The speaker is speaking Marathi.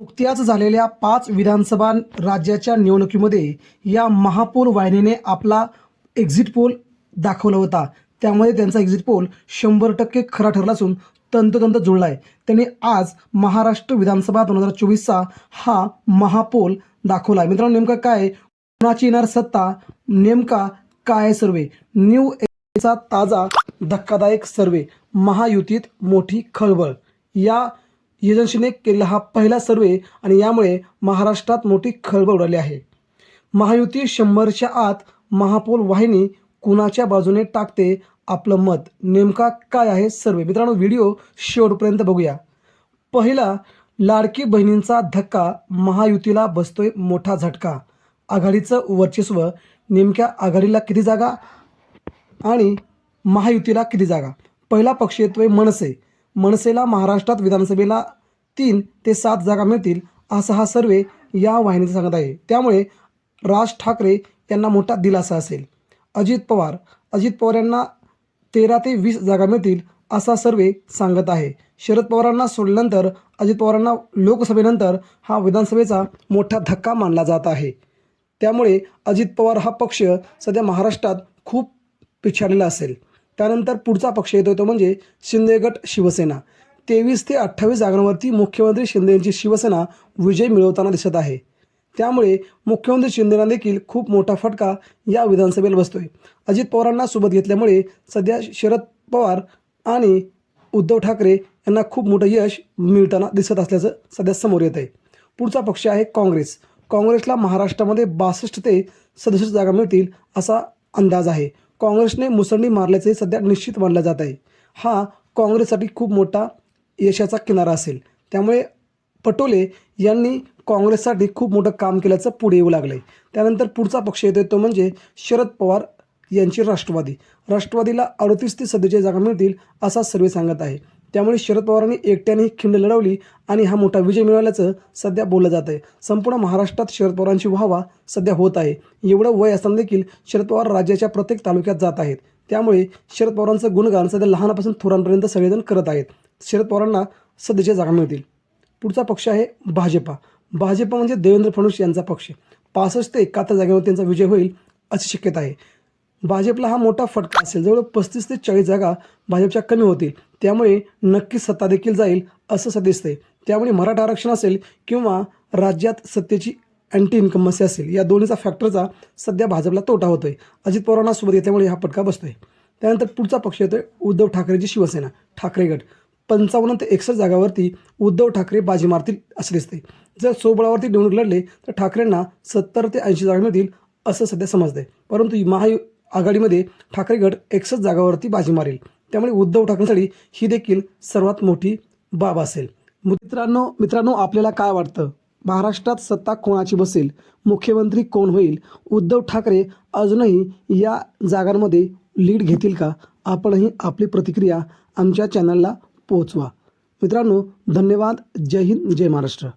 नुकत्याच झालेल्या पाच विधानसभा राज्याच्या निवडणुकीमध्ये या महापोल वाहिनीने आपला एक्झिट पोल दाखवला होता. त्यामध्ये त्यांचा एक्झिट पोल शंभर टक्के खरा ठरला असून तंतोतंत जुळला आहे त्यांनी आज महाराष्ट्र विधानसभा दोन हजार चोवीसचा हा महापोल दाखवला. आहे मित्रांनो नेमका काय कोणाची येणार सत्ता? नेमका काय सर्वे? न्यू एचा ताजा धक्कादायक सर्वे. महायुतीत मोठी खळबळ. या एजन्सीने केलेला हा पहिला सर्वे आणि यामुळे महाराष्ट्रात मोठी खळबळ उडाली आहे. महायुती शंभरच्या आत महापौर वाहिनी कुणाच्या बाजूने टाकते आपलं मत? नेमका काय आहे सर्वे? मित्रांनो व्हिडिओ शेवटपर्यंत बघूया. पहिला लाडकी बहिणींचा धक्का महायुतीला बसतोय मोठा झटका. आघाडीचं वर्चस्व नेमक्या आघाडीला किती जागा आणि महायुतीला किती जागा? पहिला पक्ष येतोय मनसे. मनसेला महाराष्ट्रात विधानसभेला तीन ते सात जागा मिळतील असा हा सर्वे या वाहिनीचा सांगत आहे. त्यामुळे राज ठाकरे यांना मोठा दिलासा असेल. अजित पवार अजित पवार यांना तेरा ते वीस जागा मिळतील असा सर्वे सांगत आहे. शरद पवारांना सोडल्यानंतर अजित पवारांना लोकसभेनंतर हा विधानसभेचा मोठा धक्का मानला जात आहे. त्यामुळे अजित पवार हा पक्ष सध्या महाराष्ट्रात खूप पिछाडलेला असेल. त्यानंतर पुढचा पक्ष येतो तो म्हणजे शिंदे गट शिवसेना. तेवीस ते अठ्ठावीस जागांवरती मुख्यमंत्री शिंदे यांची शिवसेना विजय मिळवताना दिसत आहे. त्यामुळे मुख्यमंत्री शिंदेना देखील खूप मोठा फटका या विधानसभेला बसतोय. अजित पवारांना सोबत घेतल्यामुळे सध्या शरद पवार आणि उद्धव ठाकरे यांना खूप मोठं यश मिळताना दिसत असल्याचं सध्या समोर येत आहे पुढचा पक्ष आहे काँग्रेस. काँग्रेसला महाराष्ट्रामध्ये बासष्ट ते सदुसष्ट जागा मिळतील असा अंदाज आहे. काँग्रेसने मुसंडी मारल्याचे सध्या निश्चित मानलं जात आहे. हा काँग्रेससाठी खूप मोठा यशाचा किनारा असेल. त्यामुळे पटोले यांनी काँग्रेससाठी खूप मोठं काम केल्याचं पुढे येऊ लागलं आहे त्यानंतर पुढचा पक्ष येतो तो म्हणजे शरद पवार यांची राष्ट्रवादी. राष्ट्रवादीला अडतीस ते सध्याच्या जागा मिळतील असा सर्वे सांगत आहे. त्यामुळे शरद पवारांनी एकट्याने ही खिंड लढवली आणि हा मोठा विजय मिळवल्याचं सध्या बोललं जात आहे संपूर्ण महाराष्ट्रात शरद पवारांची व्हावा सध्या होत आहे. एवढं वय असताना देखील शरद पवार राज्याच्या प्रत्येक तालुक्यात जात आहेत. त्यामुळे शरद पवारांचं गुणगान सध्या लहानापासून थोरांपर्यंत सगळेजण करत आहेत. शरद पवारांना सध्याच्या जागा मिळतील. पुढचा पक्ष आहे भाजपा. भाजपा म्हणजे देवेंद्र फडणवीस यांचा पक्ष. पासष्ट ते एकाहत्तर जागेवर त्यांचा विजय होईल अशी शक्यता आहे. भाजपला हा मोठा फटका असेल. जवळ पस्तीस ते चाळीस जागा भाजपच्या कमी होतील. त्यामुळे नक्कीच सत्ता देखील जाईल असं असं दिसतंय. त्यामुळे मराठा आरक्षण असेल किंवा राज्यात सत्तेची अँटी इन्कमसी असेल या दोन्हीचा फॅक्टरचा सध्या भाजपला तोटा होतोय. अजित पवारांना सोबत येत्यामुळे हा फटका बसतोय. त्यानंतर पुढचा पक्ष येतोय उद्धव ठाकरेची शिवसेना ठाकरे गट. पंचावन्न ते एकसष्ट जागावरती उद्धव ठाकरे बाजी मारतील असे दिसते जर सोबळावरती निवडणूक लढले तर ठाकरेंना सत्तर ते ऐंशी जागा मिळतील असं सध्या समजतंय. परंतु महायु आघाडीमध्ये ठाकरे गट एकसष्ट जागावरती बाजी मारेल. त्यामुळे उद्धव ठाकरेंसाठी ही देखील सर्वात मोठी बाब असेल. मित्रांनो मित्रांनो आपल्याला काय वाटतं? महाराष्ट्रात सत्ता कोणाची बसेल? मुख्यमंत्री कोण होईल? उद्धव ठाकरे अजूनही या जागांमध्ये लीड घेतील का? आपणही आपली प्रतिक्रिया आमच्या चॅनलला पोहोचवा मित्रांनो धन्यवाद. जय हिंद जय महाराष्ट्र.